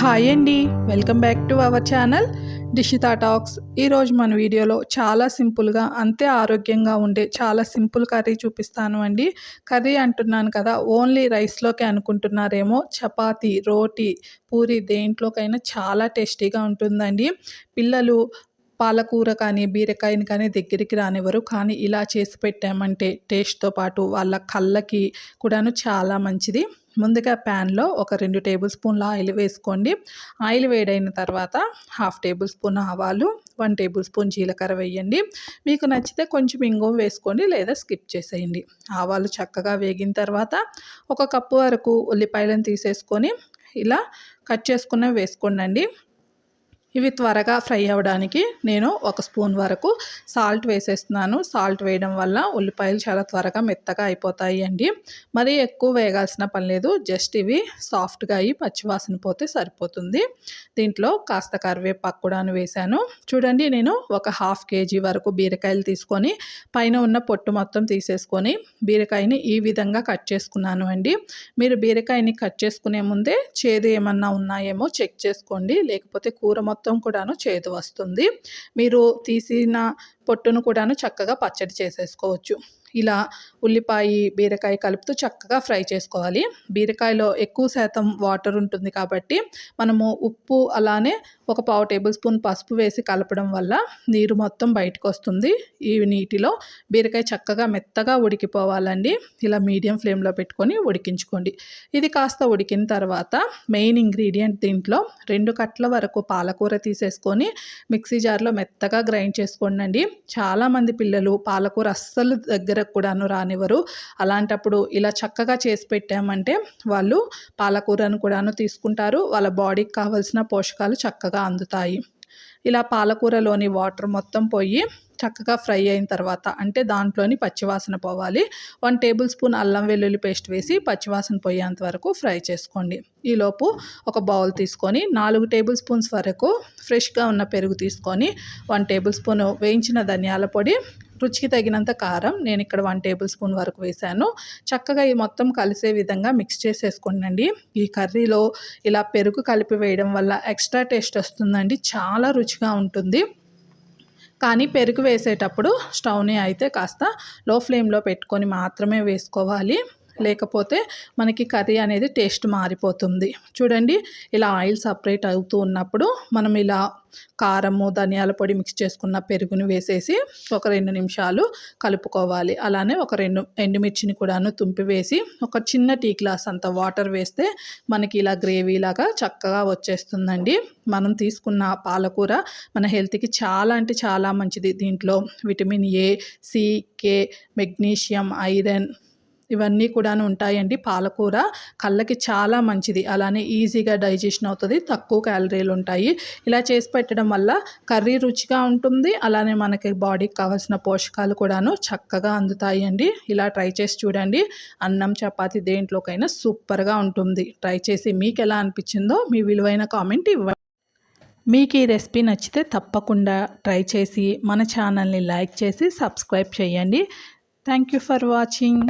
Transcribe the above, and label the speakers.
Speaker 1: Hi అండి. Welcome back to our channel Dishita talks. ఈరోజు మన వీడియోలో చాలా సింపుల్గా అంతే ఆరోగ్యంగా ఉండే చాలా సింపుల్ కర్రీ చూపిస్తాను అండి. కర్రీ అంటున్నాను కదా ఓన్లీ రైస్లోకి అనుకుంటున్నారేమో చపాతీ రోటీ పూరి దేంట్లోకైనా చాలా టేస్టీగా ఉంటుందండి. పిల్లలు పాలకూర కానీ బీరకాయని కానీ దగ్గరికి రానివ్వరు. కానీ ఇలా చేసి పెట్టామంటే టేస్ట్తో పాటు వాళ్ళ కళ్ళకి కూడాను చాలా మంచిది. ముందుగా ప్యాన్లో ఒక రెండు టేబుల్ స్పూన్ల ఆయిల్ వేసుకోండి. ఆయిల్ వేడైన తర్వాత హాఫ్ టేబుల్ స్పూన్ ఆవాలు వన్ టేబుల్ స్పూన్ జీలకర్ర వేయండి. మీకు నచ్చితే కొంచెం ఇంగువ వేసుకోండి లేదా స్కిప్ చేసేయండి. ఆవాలు చక్కగా వేగిన తర్వాత ఒక కప్పు వరకు ఉల్లిపాయలను తీసేసుకొని ఇలా కట్ చేసుకున్న వేసుకోండి ఇవి త్వరగా ఫ్రై అవ్వడానికి నేను ఒక స్పూన్ వరకు సాల్ట్ వేసేస్తున్నాను. సాల్ట్ వేయడం వల్ల ఉల్లిపాయలు చాలా త్వరగా మెత్తగా అయిపోతాయి అండి. మరీ ఎక్కువ వేగాల్సిన పని లేదు. జస్ట్ ఇవి సాఫ్ట్గా అయ్యి పచ్చివాసన పోతే సరిపోతుంది. దీంట్లో కాస్త కరివేపాకు కూడా వేశాను. చూడండి నేను ఒక హాఫ్ కేజీ వరకు బీరకాయలు తీసుకొని పైన ఉన్న పొట్టు మొత్తం తీసేసుకొని బీరకాయని ఈ విధంగా కట్ చేసుకున్నాను అండి. మీరు బీరకాయని కట్ చేసుకునే ముందే చేదు ఏమన్నా ఉన్నాయేమో చెక్ చేసుకోండి. లేకపోతే కూర మొత్తం మొత్తం కూడాను చేదు వస్తుంది. మీరు తీసిన పొట్టును కూడాను చక్కగా పచ్చడి చేసేసుకోవచ్చు. ఇలా ఉల్లిపాయ బీరకాయ కలుపుతూ చక్కగా ఫ్రై చేసుకోవాలి. బీరకాయలో ఎక్కువ శాతం వాటర్ ఉంటుంది కాబట్టి మనము ఉప్పు అలానే ఒక పావు టేబుల్ స్పూన్ పసుపు వేసి కలపడం వల్ల నీరు మొత్తం బయటకు వస్తుంది. ఈ నీటిలో బీరకాయ చక్కగా మెత్తగా ఉడికిపోవాలండి. ఇలా మీడియం ఫ్లేమ్లో పెట్టుకొని ఉడికించుకోండి. ఇది కాస్త ఉడికిన తర్వాత మెయిన్ ఇంగ్రీడియంట్ దీంట్లో రెండు కట్ల వరకు పాలకూర తీసేసుకొని మిక్సీ జార్లో మెత్తగా గ్రైండ్ చేసుకోండి చాలామంది పిల్లలు పాలకూర అస్సలు దగ్గర దగ్గరకు కూడాను రానివ్వరు. అలాంటప్పుడు ఇలా చక్కగా చేసి పెట్టామంటే వాళ్ళు పాలకూరను కూడాను తీసుకుంటారు. వాళ్ళ బాడీకి కావాల్సిన పోషకాలు చక్కగా అందుతాయి. ఇలా పాలకూరలోని వాటర్ మొత్తం పోయి చక్కగా ఫ్రై అయిన తర్వాత అంటే దాంట్లోని పచ్చివాసన పోవాలి. వన్ టేబుల్ స్పూన్ అల్లం వెల్లుల్లి పేస్ట్ వేసి పచ్చివాసన పోయేంత వరకు ఫ్రై చేసుకోండి. ఈలోపు ఒక బౌల్ తీసుకొని నాలుగు టేబుల్ స్పూన్స్ వరకు ఫ్రెష్గా ఉన్న పెరుగు తీసుకొని వన్ టేబుల్ స్పూన్ వేయించిన ధనియాల పొడి రుచికి తగినంత కారం నేను ఇక్కడ వన్ టేబుల్ స్పూన్ వరకు వేసాను చక్కగా ఈ మొత్తం కలిసే విధంగా మిక్స్ చేసేసుకోండి ఈ కర్రీలో ఇలా పెరుగు కలిపి వేయడం వల్ల ఎక్స్ట్రా టేస్ట్ వస్తుందండి. చాలా రుచిగా ఉంటుంది. కానీ పెరుగు వేసేటప్పుడు స్టవ్ని అయితే కాస్త లో ఫ్లేమ్లో పెట్టుకొని మాత్రమే వేసుకోవాలి. లేకపోతే మనకి కర్రీ అనేది టేస్ట్ మారిపోతుంది. చూడండి ఇలా ఆయిల్ సపరేట్ అవుతూ ఉన్నప్పుడు మనం ఇలా కారము ధనియాల పొడి మిక్స్ చేసుకున్న పెరుగును వేసేసి ఒక రెండు నిమిషాలు కలుపుకోవాలి. అలానే ఒక రెండు ఎండుమిర్చిని కూడాను తుంపి వేసి ఒక చిన్న టీ గ్లాస్ అంత వాటర్ వేస్తే మనకి ఇలా గ్రేవీ లాగా చక్కగా వచ్చేస్తుందండి. మనం తీసుకున్న పాలకూర మన హెల్త్కి చాలా అంటే చాలా మంచిది. దీంట్లో vitamin A C K magnesium iron ఇవన్నీ కూడాను ఉంటాయండి. పాలకూర కళ్ళకి చాలా మంచిది. అలానే ఈజీగా డైజెషన్ అవుతుంది. తక్కువ క్యాలరీలు ఉంటాయి. ఇలా చేసి పెట్టడం వల్ల కర్రీ రుచిగా ఉంటుంది. అలానే మనకి బాడీకి కావాల్సిన పోషకాలు కూడాను చక్కగా అందుతాయి అండి ఇలా ట్రై చేసి చూడండి. అన్నం చపాతి దేంట్లోకైనా సూపర్గా ఉంటుంది. ట్రై చేసి మీకు ఎలా అనిపించిందో మీ విలువైన కామెంట్ ఇవ్వండి. మీకు ఈ రెసిపీ నచ్చితే తప్పకుండా ట్రై చేసి మన ఛానల్ని లైక్ చేసి సబ్స్క్రైబ్ చేయండి. Thank you for watching.